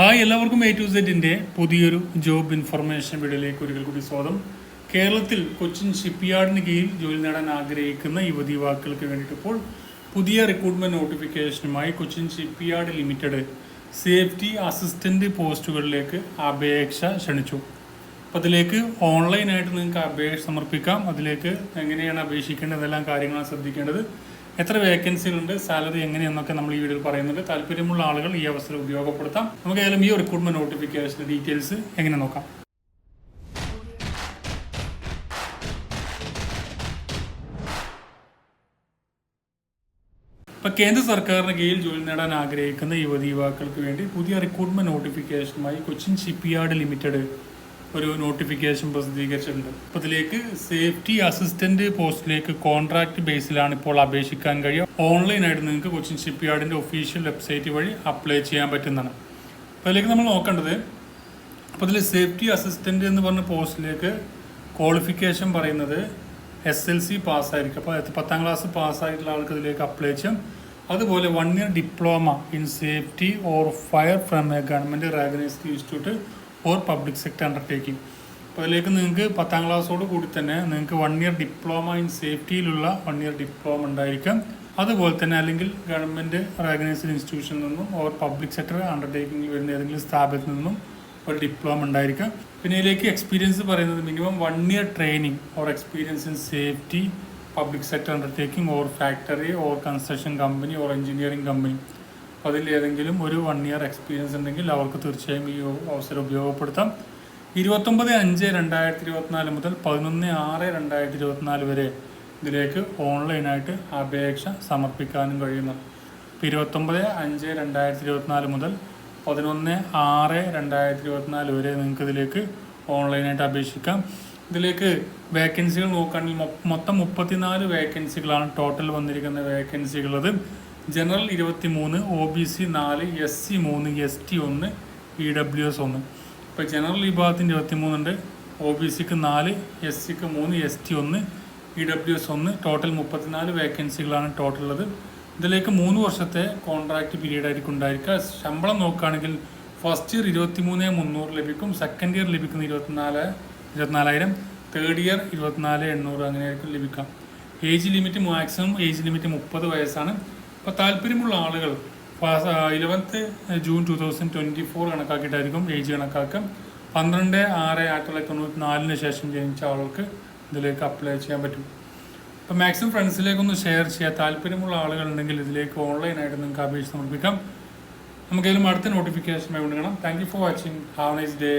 Hi എല്ലാവർക്കും A to സെറ്റിന്റെ പുതിയൊരു ജോബ് ഇൻഫർമേഷൻ വീഡിയോയിലേക്ക് ഒരിക്കൽ കൂടി സ്വാഗതം. കേരളത്തിൽ കൊച്ചിൻ ഷിപ്പ്യാർഡിന് കീഴിൽ ജോലി നേടാൻ ആഗ്രഹിക്കുന്ന യുവതി യുവാക്കൾക്ക് വേണ്ടിയിട്ട് ഇപ്പോൾ പുതിയ recruitment നോട്ടിഫിക്കേഷനുമായി Cochin shipyard limited safety assistant പോസ്റ്റുകളിലേക്ക് അപേക്ഷ ക്ഷണിച്ചു. അപ്പോൾ അതിലേക്ക് ഓൺലൈനായിട്ട് നിങ്ങൾക്ക് അപേക്ഷ സമർപ്പിക്കാം. അതിലേക്ക് എങ്ങനെയാണ് അപേക്ഷിക്കേണ്ടത് എല്ലാം കാര്യങ്ങളാണ് ശ്രദ്ധിക്കേണ്ടത് എത്ര വേക്കൻസികളുണ്ട് സാലറി എങ്ങനെയെന്നൊക്കെ നമ്മൾ ഈ വീഡിയോയിൽ പറയുന്നുണ്ട്. താല്പര്യമുള്ള ആളുകൾ ഈ അവസരം ഉപയോഗപ്പെടുത്താം. നമുക്ക് ഏതായാലും ഈ റിക്രൂട്ട്മെന്റ് നോട്ടിഫിക്കേഷൻ ഡീറ്റെയിൽസ് എങ്ങനെ നോക്കാം? ഇപ്പൊ കേന്ദ്ര സർക്കാരിന് കീഴിൽ ജോലി നേടാൻ ആഗ്രഹിക്കുന്ന യുവതി യുവാക്കൾക്ക് വേണ്ടി പുതിയ റിക്രൂട്ട്മെന്റ് നോട്ടിഫിക്കേഷനുമായി കൊച്ചിൻ ഷിപ്പ്യാർഡ് ലിമിറ്റഡ് ഒരു നോട്ടിഫിക്കേഷൻ പ്രസിദ്ധീകരിച്ചിട്ടുണ്ട്. അപ്പോൾ ഇതിലേക്ക് സേഫ്റ്റി അസിസ്റ്റന്റ് പോസ്റ്റിലേക്ക് കോൺട്രാക്ട് ബേസിലാണ് ഇപ്പോൾ അപേക്ഷിക്കാൻ കഴിയുക ഓൺലൈനായിട്ട് നിങ്ങൾക്ക് കൊച്ചിൻ ഷിപ്പ് യാർഡിന്റെ ഒഫീഷ്യൽ വെബ്സൈറ്റ് വഴി അപ്ലൈ ചെയ്യാൻ പറ്റുന്നതാണ്. അപ്പോൾ അതിലേക്ക് നമ്മൾ നോക്കേണ്ടത് അപ്പോൾ ഇതിൽ സേഫ്റ്റി അസിസ്റ്റന്റ് എന്ന് പറഞ്ഞ പോസ്റ്റിലേക്ക് ക്വാളിഫിക്കേഷൻ പറയുന്നത് എസ് എൽ സി പാസ്സായിരിക്കും അപ്പോൾ പത്താം ക്ലാസ് പാസ്സായിട്ടുള്ള ആൾക്ക് ഇതിലേക്ക് അപ്ലൈ ചെയ്യാം. അതുപോലെ one year diploma in safety or fire from a government recognised institute or public sector undertaking അപ്പോൾ അതിലേക്ക് നിങ്ങൾക്ക് പത്താം ക്ലാസ്സോട് കൂടി തന്നെ നിങ്ങൾക്ക് വൺ ഇയർ ഡിപ്ലോമ ഇൻ സേഫ്റ്റിയിലുള്ള വൺ ഇയർ ഡിപ്ലോമ ഉണ്ടായിരിക്കാം. അതുപോലെ തന്നെ അല്ലെങ്കിൽ ഗവൺമെന്റ് റെഗനൈസ്ഡ് ഇൻസ്റ്റിറ്റ്യൂഷനിൽ നിന്നും ഓർ പബ്ലിക് സെക്ടർ അണ്ടർടേക്കിംഗിൽ വരുന്ന ഏതെങ്കിലും സ്ഥാപനത്തിൽ നിന്നും ഒരു ഡിപ്ലോമ ഉണ്ടായിരിക്കാം. പിന്നെ ഇതിലേക്ക് എക്സ്പീരിയൻസ് പറയുന്നത് minimum one year training or experience in safety public sector undertaking or factory or construction company or engineering company അതിൽ ഏതെങ്കിലും ഒരു വൺ ഇയർ എക്സ്പീരിയൻസ് ഉണ്ടെങ്കിൽ അവർക്ക് തീർച്ചയായും ഈ അവസരം ഉപയോഗപ്പെടുത്താം. ഇരുപത്തൊമ്പത് അഞ്ച് രണ്ടായിരത്തി ഇരുപത്തിനാല് മുതൽ പതിനൊന്ന് ആറ് രണ്ടായിരത്തി ഇരുപത്തിനാല് വരെ ഇതിലേക്ക് ഓൺലൈനായിട്ട് അപേക്ഷ സമർപ്പിക്കാനും കഴിയുന്നു. ഇപ്പോൾ ഇരുപത്തൊമ്പത് അഞ്ച് രണ്ടായിരത്തി ഇരുപത്തിനാല് മുതൽ പതിനൊന്ന് ആറ് രണ്ടായിരത്തി ഇരുപത്തിനാല് വരെ നിങ്ങൾക്ക് ഇതിലേക്ക് ഓൺലൈനായിട്ട് അപേക്ഷിക്കാം. ഇതിലേക്ക് വേക്കൻസികൾ നോക്കുകയാണെങ്കിൽ മൊത്തം മുപ്പത്തിനാല് വേക്കൻസികളാണ് ടോട്ടൽ വന്നിരിക്കുന്ന വേക്കൻസികളത് ജനറൽ ഇരുപത്തി മൂന്ന് ഒ ബി സി നാല് എസ് സി മൂന്ന് എസ് ടി ഒന്ന് ഇ ഡബ്ല്യു എസ് ഒന്ന്. ഇപ്പോൾ ജനറൽ വിഭാഗത്തിന് ഇരുപത്തി മൂന്നുണ്ട് ഒ ബി സിക്ക് നാല് എസ് സിക്ക് മൂന്ന് എസ് ടി ഒന്ന് ഇ ഡബ്ല്യു എസ് ഒന്ന്. ടോട്ടൽ മുപ്പത്തിനാല് വേക്കൻസികളാണ് ടോട്ടൽ ഉള്ളത്. ഇതിലേക്ക് മൂന്ന് വർഷത്തെ കോൺട്രാക്ട് പീരീഡ് ആയിരിക്കും ഉണ്ടായിരിക്കുക. ശമ്പളം നോക്കുകയാണെങ്കിൽ ഫസ്റ്റ് ഇയർ ഇരുപത്തി മൂന്ന് മുന്നൂറ് ലഭിക്കും. സെക്കൻഡ് ഇയർ ലഭിക്കുന്ന ഇരുപത്തിനാല് ഇരുപത്തിനാലായിരം. തേർഡ് ഇയർ ഇരുപത്തിനാല് എണ്ണൂറ്. അങ്ങനെയായിരിക്കും ലഭിക്കാം age limit maximum age limit മുപ്പത് വയസ്സാണ്. അപ്പോൾ താല്പര്യമുള്ള ആളുകൾ eleventh June two thousand twenty four കണക്കാക്കിയിട്ടായിരിക്കും age കണക്കാക്കുക. പന്ത്രണ്ട് ആറ് ആയിരത്തി തൊള്ളായിരത്തി തൊണ്ണൂറ്റി നാലിന് ശേഷം ജനിച്ച ആളുകൾക്ക് ഇതിലേക്ക് അപ്ലൈ ചെയ്യാൻ പറ്റും. അപ്പോൾ മാക്സിമം ഫ്രണ്ട്സിലേക്കൊന്ന് ഷെയർ ചെയ്യുക താല്പര്യമുള്ള ആളുകൾ ഉണ്ടെങ്കിൽ ഇതിലേക്ക് ഓൺലൈനായിട്ട് നിങ്ങൾക്ക് അപേക്ഷ സമർപ്പിക്കാം. നമുക്കതിലും അടുത്ത നോട്ടിഫിക്കേഷൻ വേണ്ടി thank you for watching have nice day